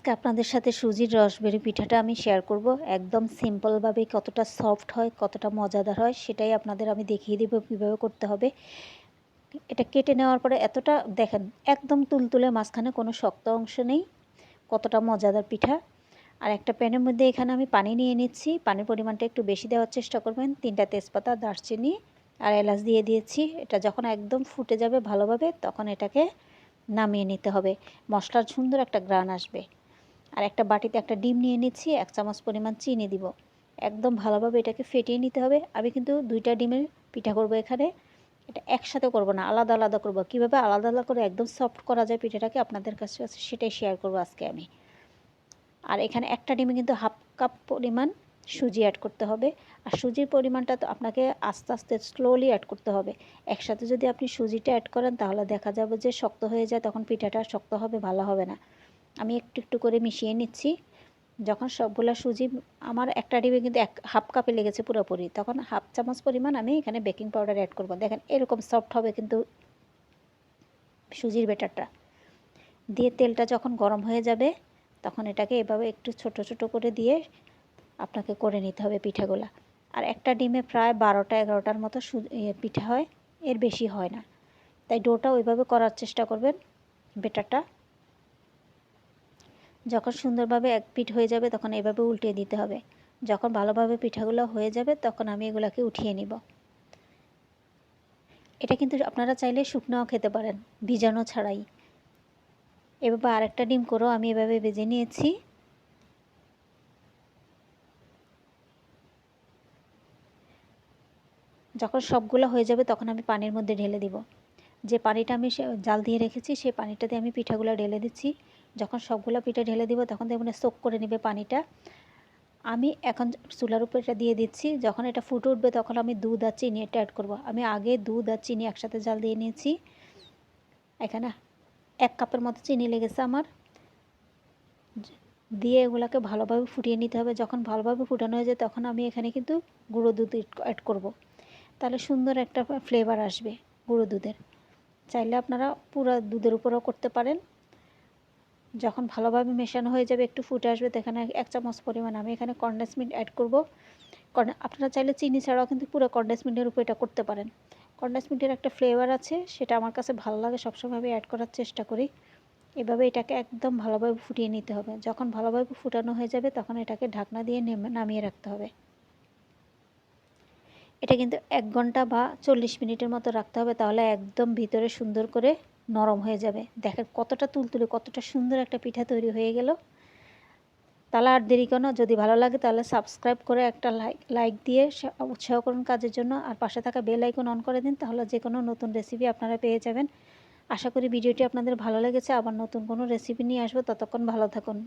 আজকে আপনাদের সাথে সুজির রসবেরি পিঠাটা আমি শেয়ার করব। একদম সিম্পলভাবে কতটা সফট হয়, কতটা মজাদার হয়, সেটাই আপনাদের আমি দেখিয়ে দেবো কীভাবে করতে হবে। এটা কেটে নেওয়ার পরে এতটা, দেখেন, একদম তুলতুলে মাঝখানে কোনো শক্ত অংশ নেই, কতটা মজাদার পিঠা। আর একটা প্যানের মধ্যে এখানে আমি পানি নিয়ে নিচ্ছি, পানির পরিমাণটা একটু বেশি দেওয়ার চেষ্টা করবেন, তিনটা তেজপাতা, দারচিনি আর এলাচ দিয়ে দিয়েছি। এটা যখন একদম ফুটে যাবে ভালোভাবে, তখন এটাকে নামিয়ে নিতে হবে। মশলার সুন্দর একটা গ্রান আসবে। আর একটা বাটিতে একটা ডিম নিয়ে নিচ্ছি, এক চামচ পরিমাণ চিনি দিব। একদম ভালোভাবে এটাকে ফেটিয়ে নিতে হবে। আমি কিন্তু দুইটা ডিমের পিঠা করব এখানে। এটা একসাথে করব না, আলাদা আলাদা করব। কীভাবে আলাদা আলাদা করে একদম সফট করা যায় পিঠাটাকে আপনাদের কাছে আছে সেটাই শেয়ার করব আজকে আমি। আর এখানে একটা ডিমে কিন্তু হাফ কাপ পরিমাণ সুজি অ্যাড করতে হবে। আর সুজির পরিমাণটা তো আপনাকে আস্তে আস্তে স্লোলি অ্যাড করতে হবে। একসাথে যদি আপনি সুজিটা অ্যাড করেন তাহলে দেখা যাবে যে শক্ত হয়ে যায়, তখন পিঠাটা শক্ত হবে, ভালো হবে না। আমি একটু একটু করে মিশিয়ে নিচ্ছি। যখন সবগুলো সুজি, আমার একটা ডিবে কিন্তু এক হাফ কাপে লেগেছে পুরোপুরি। তখন হাফ চামচ পরিমাণ আমি এখানে বেকিং পাউডার অ্যাড করব। দেখেন, এরকম সফট হবে কিন্তু সুজির বেটারটা দিয়ে তেলটা যখন গরম হয়ে যাবে, তখন এটাকে এভাবে একটু ছোট ছোট করে দিয়ে আপনাকে করে নিতে হবে পিঠাগুলা। আর একটা ডিমে প্রায় বারোটা, এগারোটার মতো পিঠা হয়। এর বেশি হয় না। তাই ডোটা ওইভাবে করার চেষ্টা করবেন বেটারটা যখন সুন্দরভাবে এক পিঠ হয়ে যাবে, তখন এভাবে উল্টে দিতে হবে। যখন ভালোভাবে পিঠাগুলো হয়ে যাবে, তখন আমি এগুলাকে উঠিয়ে নিব। এটা কিন্তু আপনারা চাইলে শুকনাও খেতে পারেন, ভিজানো ছাড়াই। এভাবে আরেকটা ডিম করেও আমি এভাবে ভেজে নিয়েছি। যখন সবগুলো হয়ে যাবে, তখন আমি পানির মধ্যে ঢেলে দিব। যে পানিটা আমি জাল দিয়ে রেখেছি সেই পানিটাতে আমি পিঠাগুলো ঢেলে দিচ্ছি। যখন সবগুলো পিঠা ঢেলে দিব, তখন দেখবেন সোক করে নেবে পানিটা। আমি এখন চুলার উপর এটা দিয়ে দিচ্ছি। যখন এটা ফুটে উঠবে, তখন আমি দুধ আর চিনি এটা অ্যাড করব। আমি আগে দুধ আর চিনি একসাথে জাল দিয়ে নিয়েছি। এখানে এক কাপের মতো চিনি লেগেছে আমার। দিয়ে এগুলোকে ভালোভাবে ফুটিয়ে নিতে হবে। যখন ভালোভাবে ফুটানো হয়ে যায়, তখন আমি এখানে কিন্তু গুঁড়ো দুধ অ্যাড করব। তাহলে সুন্দর একটা ফ্লেভার আসবে গুঁড়ো দুধের। চাইলে আপনারা পুরো দুধের উপরেও করতে পারেন। যখন ভালোভাবে মেশানো হয়ে যাবে, একটু ফুটে আসবে, তো এক চামচ পরিমাণ আমি এখানে কন্ডেন্স মিল্ক অ্যাড করব। আপনারা চাইলে চিনি ছাড়াও কিন্তু পুরো কন্ডেন্স মিল্কের উপর এটা করতে পারেন। কন্ডেন্স মিল্কের একটা ফ্লেভার আছে, সেটা আমার কাছে ভালো লাগে, সবসময় অ্যাড করার চেষ্টা করি। এভাবে এটাকে একদম ভালোভাবে ফুটিয়ে নিতে হবে। যখন ভালোভাবে ফুটানো হয়ে যাবে, তখন এটাকে ঢাকনা দিয়ে নামিয়ে রাখতে হবে। এটা কিন্তু এক ঘণ্টা বা চল্লিশ মিনিটের মতো রাখতে হবে, তাহলে একদম ভিতরে সুন্দর করে নরম হয়ে যাবে। দেখেন কতটা তুলতুলে, কতটা সুন্দর একটা পিঠা তৈরি হয়ে গেল। তাহলে আর দেরি কেন? যদি ভালো লাগে তাহলে সাবস্ক্রাইব করে একটা লাইক লাইক দিয়ে উৎসাহ করুন কাজের জন্য। আর পাশে থাকা বেল আইকন অন করে দিন তাহলে যে কোনো নতুন রেসিপি আপনারা পেয়ে যাবেন। আশা করি ভিডিওটি আপনাদের ভালো লেগেছে। আবার নতুন কোনো রেসিপি নিয়ে আসব। ততক্ষণ ভালো থাকুন।